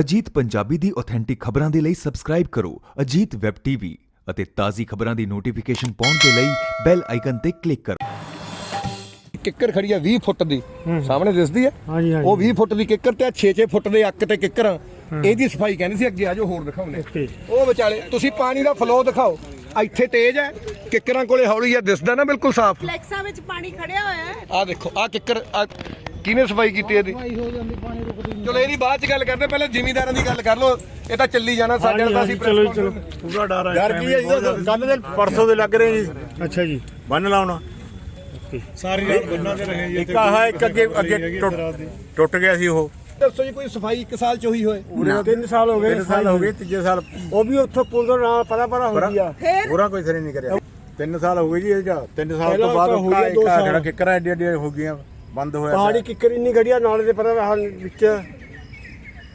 ਅਜੀਤ ਪੰਜਾਬੀ ਦੀ authentic ਖਬਰਾਂ ਦੇ ਲਈ ਸਬਸਕ੍ਰਾਈਬ ਕਰੋ ਅਜੀਤ ਵੈਬ ਟੀਵੀ ਅਤੇ ਤਾਜ਼ੀ ਖਬਰਾਂ ਦੀ ਨੋਟੀਫਿਕੇਸ਼ਨ ਪਾਉਣ ਦੇ ਲਈ ਬੈਲ ਆਈਕਨ ਤੇ ਕਲਿੱਕ ਕਰੋ। ਕਿੱਕਰ ਖੜੀ ਆ 20 ਫੁੱਟ ਦੀ। ਸਾਹਮਣੇ ਦਿਸਦੀ ਹੈ ਹਾਂਜੀ, ਹਾਂਜੀ। ਉਹ 20 ਫੁੱਟ ਦੀ ਕਿੱਕਰ ਤੇ 6-6 ਫੁੱਟ ਦੇ ਅੱਕ ਤੇ ਕਿੱਕਰ ਇਹਦੀ ਸਫ਼ਾਈ ਕਹਿੰਦੇ ਸੀ ਅੱਗੇ ਆਜੋ ਹੋਰ ਦਿਖਾਉਣੇ ਓਕੇ। ਉਹ ਵਿਚਾਲੇ ਤੁਸੀਂ ਪਾਣੀ ਦਾ ਫਲੋ ਦਿਖਾਓ। ਇੱਥੇ ਤੇਜ਼ ਹੈ ਕਿੱਕਰਾਂ ਕੋਲੇ ਹੌਲੀ ਆ ਦਿਸਦਾ ਨਾ ਬਿਲਕੁਲ ਸਾਫ਼। ਫਲੈਕਸਾਂ ਵਿੱਚ ਪਾਣੀ ਖੜਿਆ ਹੋਇਆ ਹੈ। ਆ ਦੇਖੋ ਆ ਕਿੱਕਰ ਆਹ ਕਿਹਨੇ ਸਫ਼ਾਈ ਕੀਤੀ ਇਹਦੀ? ਚਲੋ ਇਹਦੀ ਬਾਅਦ ਚ ਗੱਲ ਕਰਦੇ ਪਹਿਲਾਂ ਜ਼ਿਮੀਂਦਾਰਾਂ ਦੀ ਗੱਲ ਕਰ ਲਓ ਇਹ ਤਾਂ ਚੱਲੀ ਜਾਣਾ ਸਾਡੇ ਨਾਲ ਤਾਂ ਅਸੀਂ ਚਲੋ ਜੀ, ਚਲੋ। ਪੂਰਾ ਡਰ ਆ ਯਾਰ ਕੀ ਹੈ ਜੀ ਕੱਲ ਦੇ ਪਰਸੋਂ ਦੇ ਲੱਗ ਰਹੇ ਜੀ। ਅੱਛਾ ਜੀ। ਬੰਨ ਲਾਉਣਾ। ਸਾਰੀ ਰਾਤ ਬੰਨਾਂ ਤੇ ਰਹੇ ਇੱਕ ਆਹ ਇੱਕ ਅੱਗੇ ਅੱਗੇ ਟੁੱਟ- ਟੁੱਟ ਗਿਆ ਸੀ ਉਹ। ਦੱਸੋ ਜੀ ਕੋਈ ਸਫ਼ਾਈ ਇੱਕ ਸਾਲ ਚ ਹੋਈ ਹੋਏ? ਤਿੰਨ ਸਾਲ ਹੋ ਗਏ ਤਿੰਨ ਸਾਲ ਹੋ ਗਏ ਤੀਜੇ ਸਾਲ। ਉਹ ਵੀ ਉੱਥੋਂ ਪੁੱਲ ਤੋਂ ਨਾਲ ਪਰਾ ਪਰਾ ਹੁੰਦੀ ਆ। ਫਿਰ? ਹੋਰਾਂ ਕੋਈ ਸਰੇ ਨਹੀਂ ਕਰਿਆ। ਤਿੰਨ ਸਾਲ ਹੋ ਗਏ ਜੀ ਇਹ ਜਾ। ਤਿੰਨ ਸਾਲ ਪਹਿਲਾਂ ਤੋਂ ਬਾਅਦ ਤਾਂ ਹੋ ਗਏ ਦੋ ਇੱਕ ਸਾਲ। ਜਿਹੜਾ ਕਿੱਕਰਾਂ ਐਡੀ ਐਡੀ ਹੋ ਗਈਆਂ। ਬੰਦ ਹੋਇਆ ਪਹਾੜੀ ਕਿੱਕਰ ਇੰਨੀ ਗੜੀਆ ਨਾਲੇ ਦੇ ਪਰਾ ਹਾਲ ਵਿੱਚ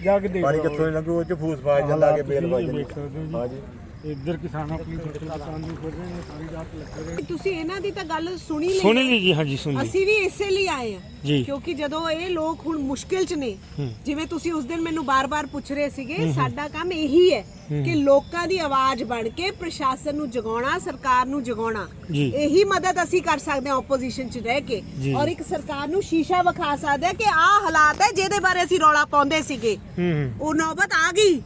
ਜਾ ਕੇ ਦੇਖ ਪਾਣੀ ਕਿੱਥੋਂ ਲੰਘੂ ਉਹ ਚ ਫੂਸ ਫਾਸ ਜਾਂਦਾ ਕੇ ਬੇਲ ਵੱਜ ਜਾਂਦੀ। ਹਾਂਜੀ। ਇੱਧਰ ਕਿਸਾਨ ਆਪਣੀ ਫਸਲ ਕਿਸਾਨ ਨੂੰ ਖੋਜ ਰਹੇ ਨੇ ਸਾਰੀ ਰਾਤ ਲੱਗੇ ਰਹੇ। ਤੁਸੀਂ ਇਹਨਾਂ ਦੀ ਤਾਂ ਗੱਲ ਸੁਣੀ ਲਈ ਸੁਣੀ ਲਈ ਜੀ ਹਾਂਜੀ ਸੁਣੀ। ਅਸੀਂ ਵੀ ਇਸੇ ਲਈ ਆਏ ਆ ਜੀ। ਕਿਉਂਕਿ ਜਦੋਂ ਇਹ ਲੋਕ ਹੁਣ ਮੁਸ਼ਕਿਲ 'ਚ ਨੇ ਜਿਵੇਂ ਤੁਸੀਂ ਉਸ ਦਿਨ ਮੈਨੂੰ ਬਾਰ-ਬਾਰ ਪੁੱਛ ਰਹੇ ਸੀਗੇ ਸਾਡਾ ਕੰਮ ਇਹੀ ਹੈ ਕਿ ਲੋਕਾਂ ਦੀ ਆਵਾਜ਼ ਬਣ ਕੇ ਪ੍ਰਸ਼ਾਸਨ ਨੂੰ ਜਗਾਉਣਾ ਸਰਕਾਰ ਨੂੰ ਜਗਾਉਣਾ। ਜੀ। ਇਹੀ ਮਦਦ ਅਸੀਂ ਕਰ ਸਕਦੇ ਹਾਂ ਆਪੋਜੀਸ਼ਨ 'ਚ ਰਹਿ ਕੇ। ਜੀ। ਔਰ ਇੱਕ ਸਰਕਾਰ ਨੂੰ ਸ਼ੀਸ਼ਾ ਵਿਖਾ ਸਕਦੇ ਕਿ ਆਹ ਹਾਲਾਤ ਹੈ ਜਿਹਦੇ ਬਾਰੇ ਅਸੀਂ ਰੌਲਾ ਪਾਉਂਦੇ ਸੀਗੇ। ਉਹ ਨੌਬਤ ਆ ਗਈ।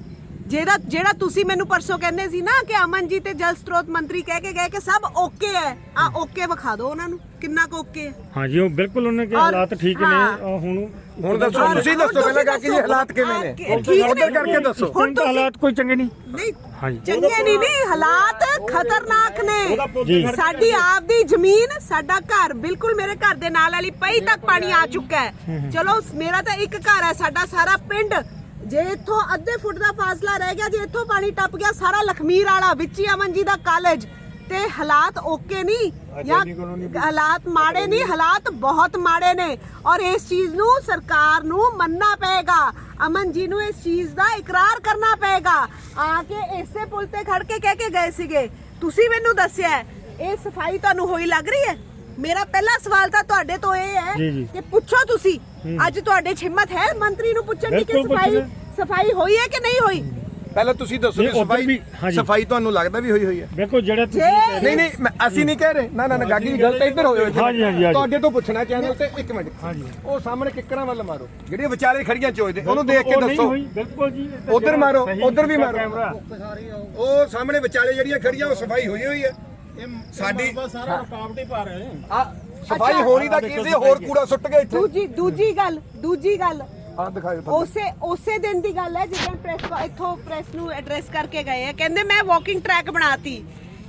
ਜਿਹੜਾ ਜਿਹੜਾ ਤੁਸੀਂ ਮੈਨੂੰ ਪਰਸੋਂ ਕਹਿੰਦੇ ਸੀ ਨਾ ਕਿ ਅਮਨ ਜੀ ਤੇ ਜਲ ਸਰੋਤ ਮੰਤਰੀ ਕਹਿ ਕੇ ਗਏ ਕਿ ਸਭ ਓਕੇ ਹੈ ਆ ਓਕੇ ਵਿਖਾ ਦਿਓ ਉਹਨਾਂ ਨੂੰ ਕਿੰਨਾ ਕੁ ਓਕੇ ਹੈ। ਹਾਂਜੀ ਉਹ ਬਿਲਕੁਲ ਉਹਨੇ ਕਿ ਔਰ- ਹਾਲਾਤ ਠੀਕ ਨੇ ਹਾਂ। ਆਹ ਹੁਣ ਹੁਣ ਦੱਸੋ ਔਰ- ਤੁਸੀਂ ਦੱਸੋ ਪਹਿਲਾਂ ਕਿ ਤੁਸੀਂ ਇਹ ਹਾਲਾਤ ਕਿਵੇਂ ਨੇ? ਹਾਂ, ਠੀਕ ਨੇ। ਉਧਰ ਕਰਕੇ ਦੱਸੋ। ਹੁਣ ਹੁਣ ਤਾਂ ਤੁਸੀਂ- ਹਾਲਾਤ ਕੋਈ ਚੰਗੇ ਨਹੀਂ। ਨਹੀਂ ਹਾਂਜੀ। ਚੰਗੇ ਨਹੀਂ ਨਹੀਂ ਹਾਲਾਤ ਖਤਰਨਾਕ ਜੀ। ਨੇ ਸਾਡੀ ਆਪਦੀ ਜ਼ਮੀਨ ਸਾਡਾ ਘਰ ਬਿਲਕੁਲ ਮੇਰੇ ਘਰ ਦੇ ਨਾਲ ਵਾਲੀ ਪਈ ਤੱਕ ਪਾਣੀ ਆ ਚੁੱਕਾ ਹੈ। ਚਲੋ ਮੇਰਾ ਤਾਂ ਇੱਕ ਘਰ ਹੈ ਸਾਡਾ ਸਾਰਾ ਪਿੰਡ ਜੇ ਇੱਥੋਂ ਅੱਧੇ ਫੁੱਟ ਦਾ ਫਾਸਲਾ ਰਹਿ ਗਿਆ ਜੇ ਇੱਥੋਂ ਪਾਣੀ ਟੱਪ ਗਿਆ ਸਾਰਾ ਲਖਮੀਰ ਵਾਲਾ ਵਿੱਚ ਹੀ ਅਮਨ ਜੀ ਦਾ ਕਾਲਜ। ਤੇ ਹਾਲਾਤ ਓਕੇ ਨਹੀਂ ਜਾਂ ਹਾਲਾਤ ਮਾੜੇ ਨਹੀਂ ਹਾਲਾਤ ਬਹੁਤ ਮਾੜੇ ਨੇ। ਔਰ ਇਸ ਚੀਜ਼ ਨੂੰ ਸਰਕਾਰ ਨੂੰ ਮੰਨਣਾ ਪਏਗਾ। ਅਮਨ ਜੀ ਨੂੰ ਇਸ ਚੀਜ਼ ਦਾ ਇਕਰਾਰ ਕਰਨਾ ਪਏਗਾ। ਆ ਕੇ ਇਸੇ ਪੁਲ ਤੇ ਖੜ ਕੇ ਕਹਿ ਕੇ ਗਏ ਸੀਗੇ। ਤੁਸੀਂ ਮੈਨੂੰ ਦੱਸਿਆ ਇਹ ਸਫ਼ਾਈ ਤੁਹਾਨੂੰ ਹੋਈ ਲੱਗ ਰਹੀ ਹੈ? ਮੇਰਾ ਪਹਿਲਾ ਸਵਾਲ ਤਾਂ ਤੁਹਾਡੇ ਤੋਂ ਇਹ ਹੈ ਜੀ, ਜੀ। ਕਿ ਪੁੱਛੋ ਤੁਸੀਂ ਅੱਜ ਤੁਹਾਡੇ 'ਚ ਹਿੰਮਤ ਹੈ ਮੰਤਰੀ ਨੂੰ ਪੁੱਛਣ ਦੀ ਕਿ ਬਿਲਕੁਲ ਸਫ਼ਾਈ। ਸਫ਼ਾਈ ਹੋਈ ਹੈ ਕਿ ਨਹੀਂ ਹੋਈ ਪਹਿਲਾਂ ਤੁਸੀਂ ਦੱਸੋ ਨਹੀਂ, ਕਿ ਉੱਧਰ ਸਫ਼ਾਈ ਵੀ- ਹਾਂਜੀ। ਸਫ਼ਾਈ ਤੁਹਾਨੂੰ ਲੱਗਦਾ ਵੀ ਹੋਈ ਹੋਈ ਹੈ ਵੇਖੋ ਜਿਹੜਾ ਤੁਸੀਂ ਜੇ- ਕਹਿ ਰਹੇ ਨਹੀਂ ਨਹੀਂ ਮੈਂ- ਅਸੀਂ ਨਹੀਂ ਕਹਿ ਰਹੇ ਨਾ ਨਾ ਨਾ ਗਾਗੀ ਜੀ ਗਲਤ ਇੱਧਰ ਹੋਇਓ ਇੱਧਰ। ਹਾਂਜੀ, ਹਾਂਜੀ, ਹਾਂਜੀ। ਤੁਹਾਡੇ ਤੋਂ ਪੁੱਛਣਾ ਚੈਨਲ ਤੇ ਇੱਕ ਮਿੰਟ ਹਾਂਜੀ। ਉਹ ਸਾਹਮਣੇ ਕਿੱਕਰਾਂ ਵੱਲ ਮਾਰੋ ਜਿਹੜੀਆਂ ਵਿਚਾਲੇ ਖੜੀਆਂ ਚੋਜਦੇ ਉਹਨੂੰ ਦੇਖ ਕੇ ਉਹ ਨਹੀਂ ਦੱਸੋ ਹੋਈ, ਬਿਲਕੁਲ ਜੀ ਇਹ ਤਾਂ ਉੱਧਰ ਜਿਹੜਾ ਮਾਰੋ, ਸਹੀ ਉੱਧਰ ਵੀ ਮਾਰੋ। ਕੈਮਰਾ। ਉਹ ਸਾਹਮਣੇ ਵਿਚਾਲੇ ਜਿਹੜੀਆਂ ਖੜੀਆਂ ਉਹ ਸਫ਼ਾਈ ਹੋਈ ਹੋਈ ਹੈ ਸਾਡੀ ਸਾਰਾ ਰੁਕਾਵਟ ਹੀ ਪਾ ਰਹੇ ਆ ਸਫ਼ਾਈ ਹੋਣੀ ਦਾ ਕਿਸੇ ਹੋਰ ਕੂੜਾ ਸੁੱਟ ਕੇ ਇੱਥੇ। ਦੂਜੀ ਦੂਜੀ ਗੱਲ ਦੂਜੀ ਗੱਲ। ਆ ਦਿਖਾਓ ਤੁਹਾਨੂੰ ਉਸੇ ਉਸੇ ਦਿਨ ਦੀ ਗੱਲ ਹੈ ਜਦੋਂ ਪ੍ਰੈਸ ਇੱਥੋਂ ਪ੍ਰੈਸ ਨੂੰ ਐਡਰੈਸ ਕਰਕੇ ਗਏ ਆ ਕਹਿੰਦੇ ਮੈਂ ਵਾਕਿੰਗ ਟਰੈਕ ਬਣਾਤੀ।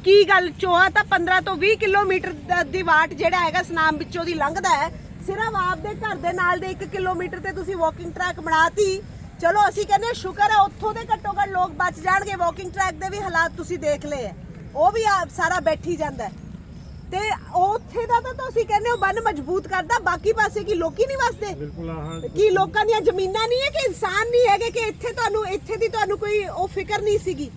ਕੀ ਗੱਲ ਚੋਆ ਤਾਂ 15 ਤੋਂ 20 ਕਿਲੋਮੀਟਰ ਦਾ- ਦੀ ਵਾਟ ਜਿਹੜਾ ਹੈਗਾ ਸਨਾਮ ਵਿੱਚੋਂ ਦੀ ਲੰਘਦਾ ਹੈ। ਸਿਰਫ ਆਪਦੇ ਘਰ ਦੇ ਨਾਲ ਦੇ 1 ਕਿਲੋਮੀਟਰ ਤੇ ਤੁਸੀਂ ਵਾਕਿੰਗ ਟਰੈਕ ਬਣਾਤੀ। ਚਲੋ ਅਸੀਂ ਕਹਿੰਦੇ ਸ਼ੁਕਰ ਹੈ ਉੱਥੋਂ ਦੇ ਘੱਟੋ ਘੱਟ ਲੋਕ ਬਚ ਜਾਣਗੇ। ਵਾਕਿੰਗ ਟਰੈਕ ਦੇ ਵੀ ਹਾਲਾਤ ਤੁਸੀਂ ਦੇਖ ਲਏ ਹੈ। ਉਹ ਵੀ ਆਪ ਸਾਰਾ ਬੈਠੀ ਜਾਂਦਾ ਹੈ। ਤੇ ਉੱਥੇ ਦਾ ਤਾਂ ਤੁਸੀਂ ਕਹਿੰਦੇ ਹੋ ਬੰਨ ਮਜ਼ਬੂਤ ਕਰਦਾ ਬਾਕੀ ਪਾਸੇ ਕੀ ਲੋਕੀ ਨਹੀਂ ਵਸਦੇ? ਬਿਲਕੁਲ ਆਹ ਕੀ ਲੋਕਾਂ ਦੀਆਂ ਜ਼ਮੀਨਾਂ ਨਹੀਂ ਹੈ ਕਿ ਇਨਸਾਨ ਨਹੀਂ ਹੈਗੇ ਕਿ ਇੱਥੇ ਤੁਹਾਨੂੰ ਇੱਥੇ ਦੀ ਤੁਹਾਨੂੰ ਕੋਈ ਉਹ ਫਿਕਰ ਨਹੀਂ ਸੀਗੀ?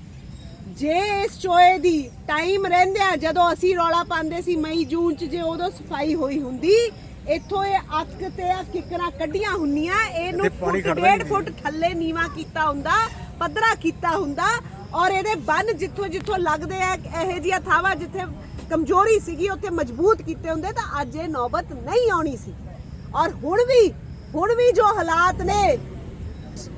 ਜੇ ਇਸ ਚੋਏ ਦੀ ਟਾਈਮ ਰਹਿੰਦਿਆਂ ਜਦੋਂ ਅਸੀਂ ਰੌਲਾ ਪਾਉਂਦੇ ਸੀ ਮਈ ਜੂਨ ਚ ਜੇ ਉਦੋਂ ਸਫ਼ਾਈ ਹੋਈ ਹੁੰਦੀ ਇੱਥੋਂ ਇਹ ਅੱਕ ਤੇ ਆ ਕਿਕਰਾਂ ਕੱਢੀਆਂ ਹੁੰਨੀਆਂ ਇਹਨੂੰ ਇੱਥੇ ਪਾਣੀ ਫੁੱਟ ਖੜਦਾ ਹੀ ਡੇਢ ਫੁੱਟ ਥੱਲੇ ਨੀਵਾ ਕੀਤਾ ਹੁੰਦਾ ਪੱਧਰਾ ਕੀਤਾ ਹੁੰਦਾ ਔਰ ਇਹਦੇ ਬੰਨ ਜਿੱਥੋਂ ਜਿੱਥੋਂ ਲੱਗਦੇ ਆ, ਇਹੋ ਜਿਹੀਆਂ ਥਾਵਾਂ ਜਿੱਥੇ ਕਮਜ਼ੋਰੀ ਸੀਗੀ, ਉੱਥੇ ਮਜ਼ਬੂਤ ਕੀਤੇ ਹੁੰਦੇ, ਤਾਂ ਅੱਜ ਇਹ ਨੌਬਤ ਨਹੀਂ ਆਉਣੀ ਸੀ। ਔਰ ਹੁਣ ਵੀ ਹੁਣ ਵੀ ਜੋ ਹਾਲਾਤ ਨੇ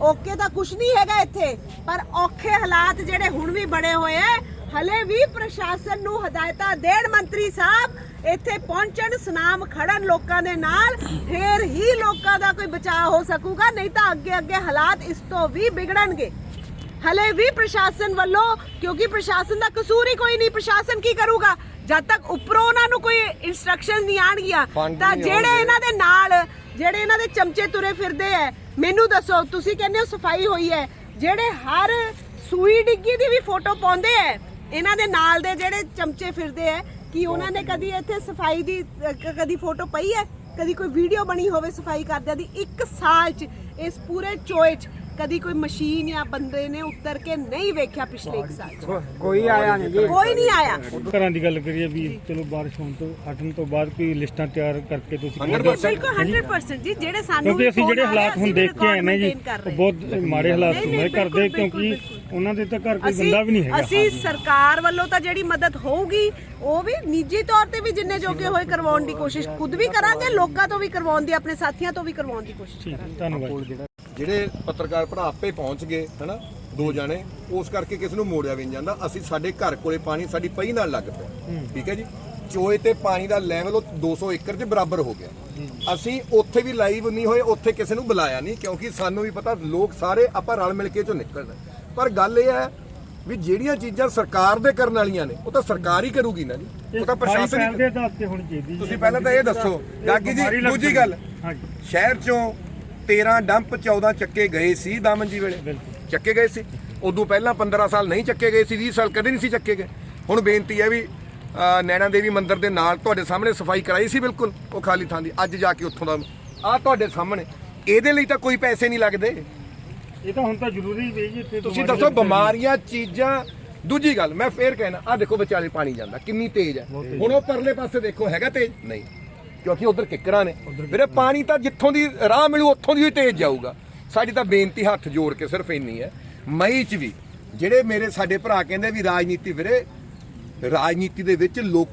ਓਕੇ ਤਾਂ ਕੁਝ ਨਹੀਂ ਹੈਗਾ ਇੱਥੇ, ਪਰ ਔਖੇ ਹਾਲਾਤ ਜਿਹੜੇ ਹੁਣ ਵੀ ਬਣੇ ਹੋਏ ਐ ਹਲੇ ਵੀ ਪ੍ਰਸ਼ਾਸਨ ਨੂੰ ਹਦਾਇਤਾਂ ਦੇਣ ਮੰਤਰੀ ਸਾਹਿਬ, ਇੱਥੇ ਪਹੁੰਚਣ, ਸਨਾਮ ਖੜਨ ਲੋਕਾਂ ਦੇ ਨਾਲ, ਫੇਰ ਹੀ ਲੋਕਾਂ ਦਾ ਕੋਈ ਬਚਾਅ ਹੋ ਸਕੂਗਾ, ਨਹੀਂ ਤਾਂ ਅੱਗੇ ਅੱਗੇ ਹਾਲਾਤ ਇਸ ਤੋਂ ਵੀ ਵਿਗੜਨਗੇ। ਹਲੇ ਵੀ ਪ੍ਰਸ਼ਾਸਨ ਵੱਲੋਂ ਕਿਉਂਕਿ ਪ੍ਰਸ਼ਾਸਨ ਦਾ ਕਸੂਰ ਹੀ ਕੋਈ ਨਹੀਂ ਪ੍ਰਸ਼ਾਸਨ ਕੀ ਕਰੂਗਾ? ਜਦ ਤੱਕ ਉੱਪਰੋਂ ਉਹਨਾਂ ਨੂੰ ਕੋਈ ਇਨਸਟਰਕਸ਼ਨਸ ਨਹੀਂ ਆਣਗੀਆਂ ਤਾਂ ਜਿਹੜੇ। ਇਹਨਾਂ ਦੇ ਨਾਲ ਜਿਹੜੇ ਇਹਨਾਂ ਦੇ ਚਮਚੇ ਤੁਰੇ ਫਿਰਦੇ ਐ ਮੈਨੂੰ ਦੱਸੋ ਤੁਸੀਂ ਕਹਿੰਦੇ ਹੋ ਸਫ਼ਾਈ ਹੋਈ ਹੈ ਜਿਹੜੇ ਹਰ ਸੂਈ ਡਿੱਗੀ ਦੀ ਵੀ ਫੋਟੋ ਪਾਉਂਦੇ ਐ ਇਹਨਾਂ ਦੇ ਨਾਲ ਦੇ ਜਿਹੜੇ ਚਮਚੇ ਫਿਰਦੇ ਐ ਕਿ ਉਹਨਾਂ ਨੇ ਕਦੀ ਇੱਥੇ ਸਫ਼ਾਈ ਦੀ ਕਦੀ ਫੋਟੋ ਪਈ ਹੈ ਕਦੀ ਕੋਈ ਵੀਡੀਓ ਬਣੀ ਹੋਵੇ ਸਫ਼ਾਈ ਕਰਦਿਆਂ ਦੀ? ਇੱਕ ਸਾਲ ਚ ਇਸ ਪੂਰੇ ਚੋਏ ਚ ਕਦੀ ਕੋਈ ਮਸ਼ੀਨ ਜਾਂ ਬੰਦੇ ਨੇ ਉੱਤਰ ਕੇ ਨਹੀਂ ਵੇਖਿਆ ਪਿਛਲੇ 1 ਸਾਲ 'ਚ। ਕੋਈ ਆਇਆ ਨਹੀਂ ਜੀ। ਕੋਈ ਨਹੀਂ ਆਇਆ। ਘਰਾਂ ਦੀ ਗੱਲ ਕਰੀਏ ਵੀ ਚਲੋ ਬਾਰਿਸ਼ ਹੋਣ ਤੋਂ ਹਟਣ ਤੋਂ ਬਾਅਦ ਕੋਈ ਲਿਸਟਾਂ ਤਿਆਰ ਕਰਕੇ ਤੁਸੀਂ 100% ਬਿਲਕੁਲ 100% ਜੀ ਜਿਹੜੇ ਸਾਨੂੰ ਕਿਉਂਕਿ ਅਸੀਂ ਜਿਹੜੇ ਹਾਲਾਤ ਹੁਣ ਦੇਖ ਕੇ ਆਏ ਨੇ ਜੀ ਉਹ। ਬਹੁਤ ਮਾੜੇ ਹਾਲਾਤ ਨਹੀਂ, ਹੁੰਦੇ ਨਹੀਂ, ਘਰ ਦੇ ਬਿਲਕੁਲ, ਕਿਉਂਕਿ ਬਿਲਕੁਲ। ਉਹਨਾਂ ਦੇ ਤਾਂ ਘਰ ਕੋਈ ਬੰਦਾ ਵੀ ਨਹੀਂ ਹੈਗਾ। ਅਸੀਂ ਸਰਕਾਰ ਵੱਲੋਂ ਤਾਂ ਜਿਹੜੀ ਮਦਦ ਹੋਊਗੀ ਉਹ ਵੀ ਨਿੱਜੀ ਤੌਰ ਤੇ ਵੀ ਜਿੰਨੇ ਜੋਗੇ ਹੋਏ ਕਰਵਾਉਣ ਦੀ ਕੋਸ਼ਿਸ਼ ਖੁਦ ਵੀ ਕਰਾਂਗੇ ਲੋਕਾਂ ਤੋਂ ਵੀ ਕਰਵਾਉਣ ਦੀ ਆਪਣੇ ਸਾਥੀਆਂ ਤੋਂ ਵੀ ਕਰਵਾਉਣ ਦੀ ਕੋਸ਼ਿਸ਼ ਠੀਕ ਹੈ, ਧੰਨਵਾਦ ਜਿਹੜੇ ਪੱਤਰਕਾਰ ਭਰਾ ਆਪੇ ਪਹੁੰਚ ਗਏ ਹਨਾ ਦੋ ਜਾਣੇ ਉਸ ਕਰਕੇ ਕਿਸ ਨੂੰ ਮੋੜਿਆ ਵੀ ਨਹੀਂ ਜਾਂਦਾ। ਅਸੀਂ ਸਾਡੇ ਘਰ ਕੋਲੇ ਪਾਣੀ ਸਾਡੀ ਪਈ ਨਾਲ ਲੱਗ ਪਿਆ। ਠੀਕ ਹੈ ਜੀ? ਚੋਏ ਤੇ ਪਾਣੀ ਦਾ ਲੈਵਲ ਉਹ 200 ਏਕੜ ਦੇ ਬਰਾਬਰ ਹੋ ਗਿਆ। ਅਸੀਂ ਉੱਥੇ ਵੀ ਲਾਈਵ ਨਹੀਂ ਹੋਏ ਉੱਥੇ ਕਿਸੇ ਨੂੰ ਬੁਲਾਇਆ ਨਹੀਂ ਕਿਉਂਕਿ ਸਾਨੂੰ ਵੀ ਪਤਾ ਲੋਕ ਸਾਰੇ ਆਪਾਂ ਰਲ ਮਿਲ ਕੇ ਚੋਂ ਨਿਕਲਣਾ। ਪਰ ਗੱਲ ਇਹ ਹੈ ਵੀ ਜਿਹੜੀਆਂ ਚੀਜ਼ਾਂ ਸਰਕਾਰ ਦੇ ਕਰਨ ਵਾਲੀਆਂ ਨੇ ਉਹ ਤਾਂ ਸਰਕਾਰ ਹੀ ਕਰੂਗੀ ਨਾ ਜੀ। ਉਹ ਤਾਂ ਪ੍ਰਸ਼ਾਸਨ ਹੀ ਤੁਸੀਂ ਪਹਿਲਾਂ ਤਾਂ ਇਹ ਦੱਸੋ ਗਾਗੀ ਜੀ ਦੂਜੀ ਗੱਲ ਹਾਂਜੀ। ਸ਼ਹਿਰ ਚੋਂ 13 ਡੰਪ 14 ਚੱਕੇ ਗਏ ਸੀ ਦਾਮਨ ਜੀ ਵੇਲੇ। ਚੱਕੇ ਗਏ ਸੀ। ਉਦੋਂ ਪਹਿਲਾਂ 15 ਸਾਲ ਨਹੀਂ ਚੱਕੇ ਗਏ ਸੀ 20 ਸਾਲ ਕਦੇ ਨਹੀਂ ਸੀ ਚੱਕੇ ਗਏ। ਹੁਣ ਬੇਨਤੀ ਹੈ ਵੀ ਨੈਣਾ ਦੇਵੀ ਮੰਦਿਰ ਦੇ ਨਾਲ ਤੁਹਾਡੇ ਸਾਹਮਣੇ ਸਫ਼ਾਈ ਕਰਾਈ ਸੀ ਬਿਲਕੁਲ ਉਹ ਖਾਲੀ ਥਾਂ ਦੀ। ਅੱਜ ਜਾ ਕੇ ਉੱਥੋਂ ਦਾ ਆ ਤੁਹਾਡੇ ਸਾਹਮਣੇ। ਇਹਦੇ ਲਈ ਤਾਂ ਕੋਈ ਪੈਸੇ ਨਹੀਂ ਲੱਗਦੇ। ਇਹ ਤਾਂ ਹੁਣ ਤਾਂ ਜ਼ਰੂਰੀ ਹੈ ਜੀ ਤੁਸੀਂ ਦੱਸੋ ਬਿਮਾਰੀਆਂ ਚੀਜ਼ਾਂ ਦੂਜੀ ਗੱਲ ਮੈਂ ਫੇਰ ਕਹਿਣਾ ਆ ਦੇਖੋ ਵਿਚਾਲੇ ਪਾਣੀ ਜਾਂਦਾ ਕਿੰਨੀ ਤੇਜ਼ ਹੈ। ਹੁਣ ਉਹ ਪਰਲੇ ਪਾਸੇ ਦੇਖੋ ਹੈਗਾ ਤੇਜ਼? ਨਹੀਂ। ਕਿਉਂਕਿ ਉਧਰ ਕਿੱਕਰਾਂ ਨੇ। ਵੀਰੇ, ਪਾਣੀ ਤਾਂ ਜਿੱਥੋਂ ਦੀ ਰਾਹ ਮਿਲੂ, ਉੱਥੋਂ ਦੀ ਹੀ ਤੇਜ਼ ਜਾਊਗਾ। ਸਾਡੀ ਤਾਂ ਬੇਨਤੀ ਹੱਥ ਜੋੜ ਕੇ ਸਿਰਫ ਇੰਨੀ ਹੈ। ਮਈ ਚ ਵੀ ਜਿਹੜੇ ਮੇਰੇ ਸਾਡੇ ਭਰਾ ਕਹਿੰਦੇ ਵੀ ਰਾਜਨੀਤੀ, ਵੀਰੇ, ਰਾਜਨੀਤੀ ਦੇ ਵਿੱਚ ਲੋਕ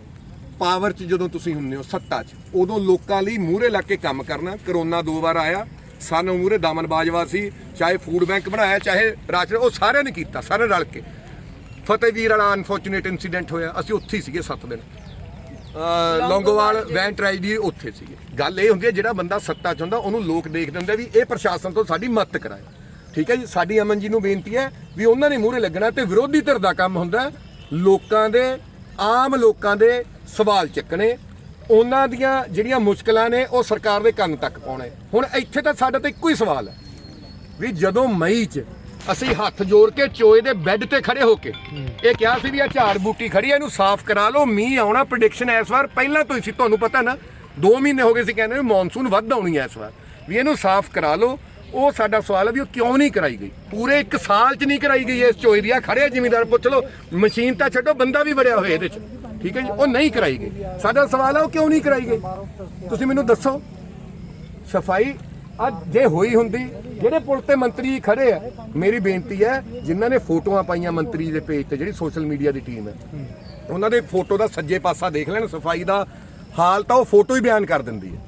ਪਾਵਰ 'ਚ ਜਦੋਂ ਤੁਸੀਂ ਹੁੰਦੇ ਹੋ, ਸੱਤਾ 'ਚ, ਉਦੋਂ ਲੋਕਾਂ ਲਈ ਮੂਹਰੇ ਲੱਗ ਕੇ ਕੰਮ ਕਰਨਾ। ਕਰੋਨਾ ਦੋ ਵਾਰ ਆਇਆ ਸਾਨੂੰ ਮੂਹਰੇ ਦਾਮਨ ਬਾਜਵਾ ਸੀ, ਚਾਹੇ ਫੂਡ ਬੈਂਕ ਬਣਾਇਆ, ਚਾਹੇ ਰਾਸ਼ਨ ਉਹ ਸਾਰਿਆਂ ਨੇ ਕੀਤਾ ਸਾਰੇ ਰਲ ਕੇ। ਫਤਿਹਵੀਰ ਵਾਲਾ ਅਨਫੋਰਚੂਨੇਟ ਇਨਸੀਡੈਂਟ ਹੋਇਆ, ਅਸੀਂ ਉੱਥੇ ਹੀ ਸੀਗੇ 7 ਦਿਨ। ਲੌਂਗੋਵਾਲ ਵੈਨ ਟ੍ਰੈਜਡੀ ਉੱਥੇ ਸੀਗੇ। ਗੱਲ ਇਹ ਹੁੰਦੀ ਹੈ, ਜਿਹੜਾ ਬੰਦਾ ਸੱਤਾ 'ਚ ਹੁੰਦਾ, ਉਹਨੂੰ ਲੋਕ ਦੇਖਦੇ ਹੁੰਦੇ ਵੀ ਇਹ ਪ੍ਰਸ਼ਾਸਨ ਤੋਂ ਸਾਡੀ ਮਦਦ ਕਰਾਏ ਠੀਕ ਹੈ ਜੀ? ਸਾਡੀ ਅਮਨ ਜੀ ਨੂੰ ਬੇਨਤੀ ਹੈ ਵੀ ਉਹਨਾਂ ਨੇ ਮੂਹਰੇ ਲੱਗਣਾ ਤੇ ਵਿਰੋਧੀ ਧਿਰ ਦਾ ਕੰਮ ਹੁੰਦਾ ਲੋਕਾਂ ਦੇ, ਆਮ ਲੋਕਾਂ ਦੇ ਸਵਾਲ ਚੱਕਣੇ। ਉਹਨਾਂ ਦੀਆਂ ਜਿਹੜੀਆਂ ਮੁਸ਼ਕਲਾਂ ਨੇ, ਉਹ ਸਰਕਾਰ ਦੇ ਕੰਨ ਤੱਕ ਪਾਉਣੇ। ਹੁਣ ਇੱਥੇ ਤਾਂ ਸਾਡਾ ਤਾਂ ਇੱਕੋ ਹੀ ਸਵਾਲ ਹੈ ਵੀ ਜਦੋਂ ਮਈ 'ਚ ਅਸੀਂ ਹੱਥ ਜੋੜ ਕੇ ਚੋਏ ਦੇ ਬੈੱਡ ਤੇ ਖੜੇ ਹੋ ਕੇ। ਇਹ ਕਿਹਾ ਸੀ ਵੀ ਆ ਝਾੜ ਬੂਟੀ ਖੜੀ ਹੈ ਇਹਨੂੰ ਸਾਫ਼ ਕਰਾ ਲਓ। ਮੀਂਹ ਆਉਣਾ ਪ੍ਰੈਡਿਕਸ਼ਨ ਇਸ ਵਾਰ ਪਹਿਲਾਂ ਤੋਂ ਹੀ ਸੀ ਤੁਹਾਨੂੰ ਪਤਾ ਨਾ 2 ਮਹੀਨੇ ਹੋ ਗਏ ਸੀ ਕਹਿੰਦੇ ਮੌਨਸੂਨ ਵੱਧ ਆਉਣੀ ਹੈ ਇਸ ਵਾਰ। ਵੀ ਇਹਨੂੰ ਸਾਫ਼ ਕਰਾ ਲਓ। ਉਹ ਸਾਡਾ ਸਵਾਲ ਹੈ ਵੀ ਉਹ ਕਿਉਂ ਨਹੀਂ ਕਰਾਈ ਗਈ? ਪੂਰੇ 1 ਸਾਲ 'ਚ ਨਹੀਂ ਕਰਾਈ ਗਈ ਇਸ ਚੋਏ ਦੀ। ਆ ਖੜਿਆ ਜ਼ਿਮੀਂਦਾਰ ਪੁੱਛ ਲਓ ਮਸ਼ੀਨ ਤਾਂ ਛੱਡੋ ਬੰਦਾ ਵੀ ਵੜਿਆ ਹੋਇਆ ਇਹਦੇ 'ਚ। ਠੀਕ ਹੈ ਜੀ ਉਹ ਨਹੀਂ ਕਰਾਈ ਗਈ। ਸਾਡਾ ਸਵਾਲ ਹੈ ਉਹ ਕਿਉਂ ਨਹੀਂ ਕਰਾਈ ਗਈ? ਤੁਸੀਂ ਮੈਨੂੰ ਦੱਸੋ। ਸਫ਼ਾਈ ਅੱਜ ਜੇ ਹੋਈ ਹੁੰਦੀ, ਜਿਹੜੇ ਪੁਲ ਤੇ ਮੰਤਰੀ ਖੜੇ ਆ, ਮੇਰੀ ਬੇਨਤੀ ਹੈ, ਜਿਨ੍ਹਾਂ ਨੇ ਫੋਟੋਆਂ ਪਾਈਆਂ ਮੰਤਰੀ ਦੇ ਪੇਜ ਤੇ, ਜਿਹੜੀ ਸੋਸ਼ਲ ਮੀਡੀਆ ਦੀ ਟੀਮ ਹੈ, ਉਹਨਾਂ ਦੇ ਫੋਟੋ ਦਾ ਸੱਜੇ ਪਾਸਾ ਦੇਖ ਲੈਣ, ਸਫ਼ਾਈ ਦਾ ਹਾਲ ਤਾਂ ਉਹ ਫੋਟੋ ਹੀ ਬਿਆਨ ਕਰ ਦਿੰਦੀ ਹੈ।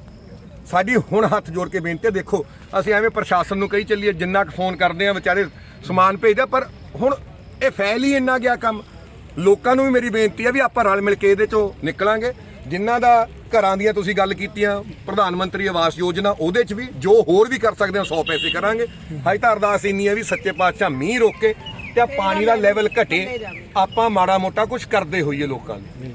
ਸਾਡੀ ਹੁਣ ਹੱਥ ਜੋੜ ਕੇ ਬੇਨਤੀ ਹੈ, ਦੇਖੋ, ਅਸੀਂ ਐਵੇਂ ਪ੍ਰਸ਼ਾਸਨ ਨੂੰ ਕਹੀ ਚੱਲੀਏ, ਜਿੰਨਾ ਕੁ ਫੋਨ ਕਰਦੇ ਆ, ਵਿਚਾਰੇ ਸਮਾਨ ਭੇਜਦੇ ਪਰ ਹੁਣ ਇਹ ਫੈਲ ਹੀ ਇੰਨਾ ਗਿਆ ਕੰਮ। ਲੋਕਾਂ ਨੂੰ ਵੀ ਮੇਰੀ ਬੇਨਤੀ ਹੈ ਵੀ ਆਪਾਂ ਰਲ ਮਿਲ ਕੇ ਇਹਦੇ ਚੋਂ ਨਿਕਲਾਂਗੇ। ਜਿਨ੍ਹਾਂ ਦਾ ਘਰਾਂ ਦੀਆਂ ਤੁਸੀਂ ਗੱਲ ਕੀਤੀਆਂ ਪ੍ਰਧਾਨ ਮੰਤਰੀ ਆਵਾਸ ਯੋਜਨਾ ਉਹਦੇ 'ਚ ਵੀ ਜੋ ਹੋਰ ਵੀ ਕਰ ਸਕਦੇ ਹਾਂ 100 ਪੈਸੇ ਕਰਾਂਗੇ। ਹਾਈ ਤਾਂ ਅਰਦਾਸ ਇੰਨੀ ਹੈ ਵੀ ਸੱਚੇ ਪਾਤਸ਼ਾਹ ਮੀਂਹ ਰੋਕੇ ਤੇ ਪਾਣੀ ਦਾ ਲੈਵਲ ਘਟੇ। ਆਪਾਂ ਮਾੜਾ ਮੋਟਾ ਕੁਝ ਕਰਦੇ ਹੋਈਏ ਲੋਕਾਂ ਲਈ